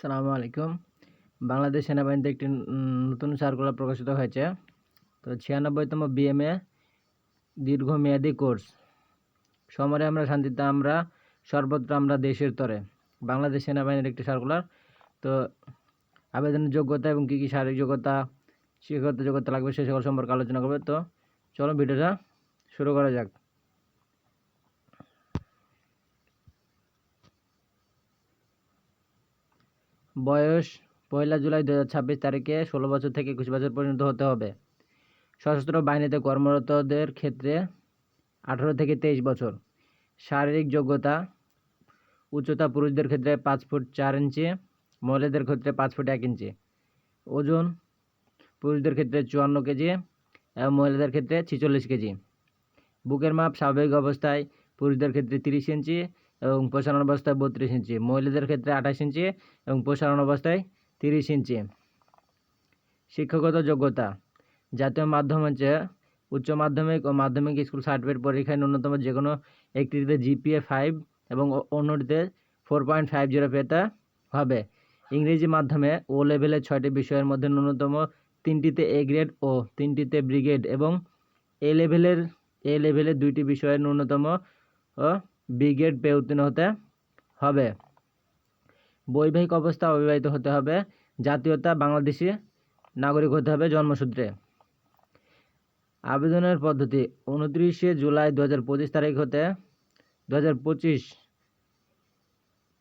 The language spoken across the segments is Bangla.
সালামু আলাইকুম। বাংলাদেশ সেনাবাহিনীতে একটি নতুন সার্কুলার প্রকাশিত হয়েছে। তো ছিয়ানব্বইতম বিএমএ দীর্ঘমেয়াদী কোর্স। সমরে আমরা শান্তিতে, আমরা সর্বত্র, আমরা দেশের তরে। বাংলাদেশ সেনাবাহিনীর একটি সার্কুলার। তো আবেদনের যোগ্যতা এবং কী কী শারীরিক যোগ্যতা, শিক্ষাগত যোগ্যতা লাগবে সে সকল সম্পর্কে আলোচনা করবে। তো চলো ভিডিওটা শুরু করা যাক। বয়স পয়লা জুলাই দু হাজার ছাব্বিশ তারিখে ষোলো বছর থেকে একুশ বছর পর্যন্ত হতে হবে। সশস্ত্র বাহিনীতে কর্মরতদের ক্ষেত্রে আঠারো থেকে তেইশ বছর। শারীরিক যোগ্যতা, উচ্চতা পুরুষদের ক্ষেত্রে পাঁচ ফুট চার ইঞ্চি, মহিলাদের ক্ষেত্রে পাঁচ ফুট এক ইঞ্চি। ওজন, পুরুষদের ক্ষেত্রে চুয়ান্ন কেজি এবং মহিলাদের ক্ষেত্রে ছিচল্লিশ কেজি। বুকের মাপ স্বাভাবিক অবস্থায় পুরুষদের ক্ষেত্রে তিরিশ ইঞ্চি এবং প্রসারণ অবস্থায় বত্রিশ ইঞ্চি। মহিলাদের ক্ষেত্রে আঠাশ ইঞ্চি এবং প্রসারণ অবস্থায় তিরিশ ইঞ্চি। শিক্ষাগত যোগ্যতা। জাতীয় মাধ্যম হচ্ছে উচ্চ মাধ্যমিক ও মাধ্যমিক স্কুল সার্টিফিকেট পরীক্ষায় ন্যূনতম যে কোনো একটিতে জিপিএ ফাইভ এবং অন্যটিতে ফোর পয়েন্ট ফাইভ জিরো পেতে হবে। ইংরেজি মাধ্যমে ও লেভেলের ছয়টি বিষয়ের মধ্যে ন্যূনতম তিনটিতে এ গ্রেড ও তিনটিতে ব্রিগেড এবং এ লেভেলের এ লেভেলের দুইটি বিষয়ের ন্যূনতম ও ব্রিগেড পেয়ে উত্তীর্ণ হতে হবে। বৈবাহিক অবস্থা অবিবাহিত হতে হবে। জাতীয়তা বাংলাদেশি নাগরিক হতে হবে জন্মসূত্রে। আবেদনের পদ্ধতি, উনত্রিশে জুলাই দু হাজার পঁচিশ তারিখ হতে দু হাজার পঁচিশ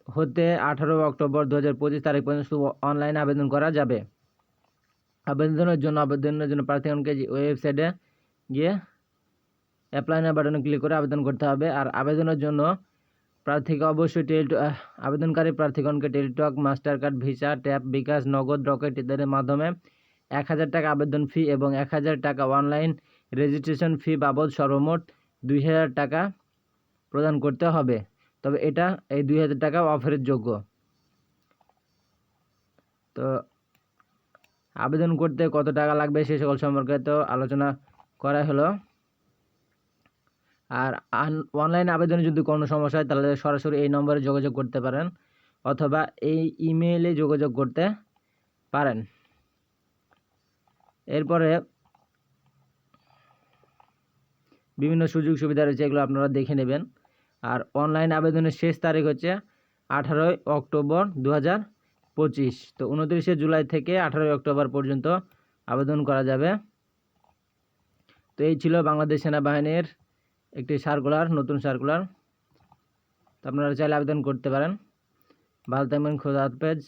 হতে আঠারো অক্টোবর দু হাজার পঁচিশ তারিখ পর্যন্ত অনলাইনে আবেদন করা যাবে। আবেদনের জন্য আবেদনের জন্য প্রার্থীগণকে ওয়েবসাইটে গিয়ে অ্যাপ্লাই না বাটনে ক্লিক করে আবেদন করতে হবে। আর আবেদনের জন্য প্রার্থীকে অবশ্যই টেল আবেদনকারী প্রার্থীগণকে Teletalk Mastercard Visa tap bKash, Nagad, rocket ইত্যাদির মাধ্যমে এক হাজার টাকা আবেদন ফি এবং এক হাজার টাকা অনলাইন রেজিস্ট্রেশন ফি বাবদ সর্বমোট দুই হাজার টাকা প্রদান করতে হবে। তবে এটা এই দুই হাজার টাকা অফারের যোগ্য। তো আবেদন করতে কত টাকা লাগবে সে সকল সম্পর্কে তো আলোচনা করা হলো। আর অনলাইন আবেদনে যদি কোনো সমস্যা হয়, তাহলে সরাসরি এই নম্বরে যোগাযোগ করতে পারেন অথবা এই ইমেইলে যোগাযোগ করতে পারেন। এরপরে বিভিন্ন সুযোগ সুবিধা রয়েছে, এগুলো আপনারা দেখে নেবেন। আর অনলাইন আবেদনের শেষ তারিখ হচ্ছে আঠারোই অক্টোবর দু পঁচিশ। তো উনত্রিশে জুলাই থেকে আঠারোই অক্টোবর পর্যন্ত আবেদন করা যাবে। তো এই ছিল বাংলাদেশ সেনাবাহিনীর একটি সার্কুলার নতুন সার্কুলার আপনারা চাইলে আবেদন করতে পারেন। ভালো থাকবেন খোদা হাফেজ